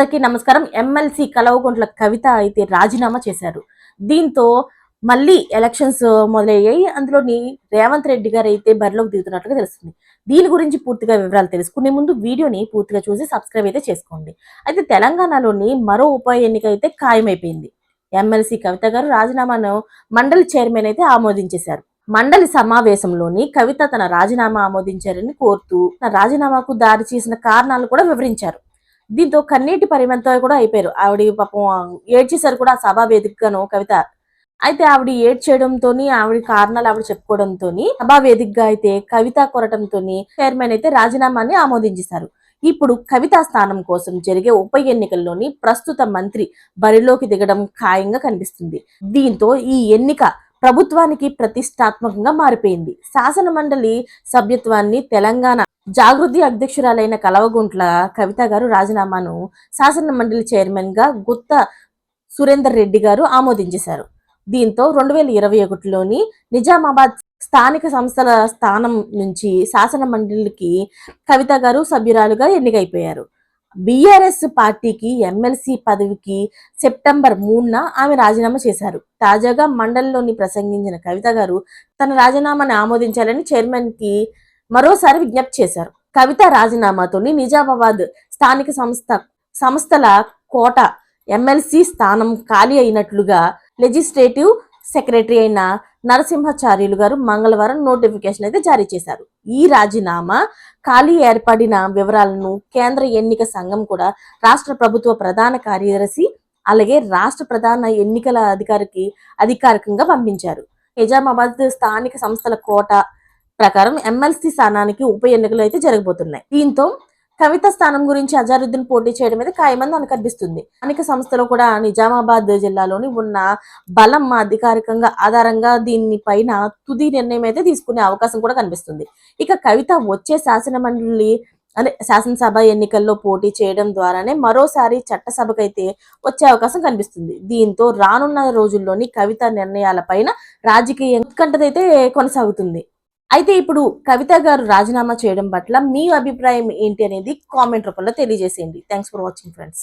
అందరికీ నమస్కారం. ఎమ్మెల్సీ కలవకుంట్ల కవిత అయితే రాజీనామా చేశారు. దీంతో మళ్ళీ ఎలక్షన్స్ మొదలయ్యాయి. అందులోని రేవంత్ రెడ్డి గారు అయితే బరిలోకి దిగుతున్నట్లుగా తెలుస్తుంది. దీని గురించి పూర్తిగా వివరాలు తెలుసుకునే ముందు వీడియోని పూర్తిగా చూసి సబ్స్క్రైబ్ అయితే చేసుకోండి. అయితే తెలంగాణలోని మరో ఉప ఎన్నిక అయితే ఖాయమైపోయింది. ఎమ్మెల్సీ కవిత గారు రాజీనామాను మండలి చైర్మన్ అయితే ఆమోదించేశారు. మండలి సమావేశంలోని కవిత తన రాజీనామా ఆమోదించారని కోరుతూ తన రాజీనామాకు దారి చేసిన కారణాలు కూడా వివరించారు. దీంతో కన్నీటి పరిమంతో కూడా అయిపోయారు. ఆవిడ పాపం ఏడ్చేశారు కూడా ఆ సభా వేదికగాను కవిత. అయితే ఆవిడ ఏడ్చేయడంతో ఆవిడ కారణాలు ఆవిడ చెప్పుకోవడంతో సభా వేదికగా అయితే కవిత కొరటంతో చైర్మన్ అయితే రాజీనామాని ఆమోదించేశారు. ఇప్పుడు కవిత స్థానం కోసం జరిగే ఉప ఎన్నికల్లోని ప్రస్తుత మంత్రి బరిలోకి దిగడం ఖాయంగా కనిపిస్తుంది. దీంతో ఈ ఎన్నిక ప్రభుత్వానికి ప్రతిష్టాత్మకంగా మారిపోయింది. శాసన మండలి సభ్యత్వాన్ని తెలంగాణ జాగృతి అధ్యక్షురాలైన కలవగుంట్ల కవిత గారు రాజీనామాను శాసన మండలి చైర్మన్గా గుత్త సురేందర్ రెడ్డి గారు ఆమోదించేశారు. దీంతో రెండు వేల ఇరవై ఒకటిలోని నిజామాబాద్ స్థానిక సంస్థల స్థానం నుంచి శాసన మండలికి కవిత గారు సభ్యురాలుగా ఎన్నికైపోయారు. బీఆర్ఎస్ పార్టీకి ఎమ్మెల్సీ పదవికి సెప్టెంబర్ మూడున ఆమె రాజీనామా చేశారు. తాజాగా మండలిలోని ప్రసంగించిన కవిత గారు తన రాజీనామాను ఆమోదించాలని చైర్మన్కి మరోసారి విజ్ఞప్తి చేశారు. కవిత రాజీనామాతోని నిజామాబాద్ స్థానిక సంస్థ సంస్థల కోట ఎమ్మెల్సీ స్థానం ఖాళీ అయినట్లుగా లెజిస్లేటివ్ సెక్రటరీ అయిన నరసింహాచార్యులు గారు మంగళవారం నోటిఫికేషన్ అయితే జారీ చేశారు. ఈ రాజీనామా ఖాళీ ఏర్పడిన వివరాలను కేంద్ర ఎన్నిక సంఘం కూడా రాష్ట్ర ప్రభుత్వ ప్రధాన కార్యదర్శి అలాగే రాష్ట్ర ప్రధాన ఎన్నికల అధికారికి అధికారికంగా పంపించారు. నిజామాబాద్ స్థానిక సంస్థల కోట ప్రకారం ఎమ్మెల్సీ స్థానానికి ఉప ఎన్నికలు అయితే జరగబోతున్నాయి. దీంతో కవిత స్థానం గురించి అజారుద్దీన్ పోటీ చేయడం మీద ఖాయమని మనకు కనిపిస్తుంది స్థానిక సంస్థలో కూడా నిజామాబాద్ జిల్లాలోని ఉన్న బలం అధికారికంగా ఆధారంగా దీనిపైన తుది నిర్ణయం అయితే తీసుకునే అవకాశం కూడా కనిపిస్తుంది. ఇక కవిత వచ్చే శాసన మండలి అదే శాసనసభ ఎన్నికల్లో పోటీ చేయడం ద్వారానే మరోసారి చట్టసభకైతే వచ్చే అవకాశం కనిపిస్తుంది. దీంతో రానున్న రోజుల్లోని కవిత నిర్ణయాలపైన రాజకీయ ఉత్కంఠతైతే కొనసాగుతుంది. అయితే ఇప్పుడు కవిత గారు రాజీనామా చేయడం పట్ల మీ అభిప్రాయం ఏంటి అనేది కామెంట్ రూపంలో తెలియజేసేయండి. Thanks for watching friends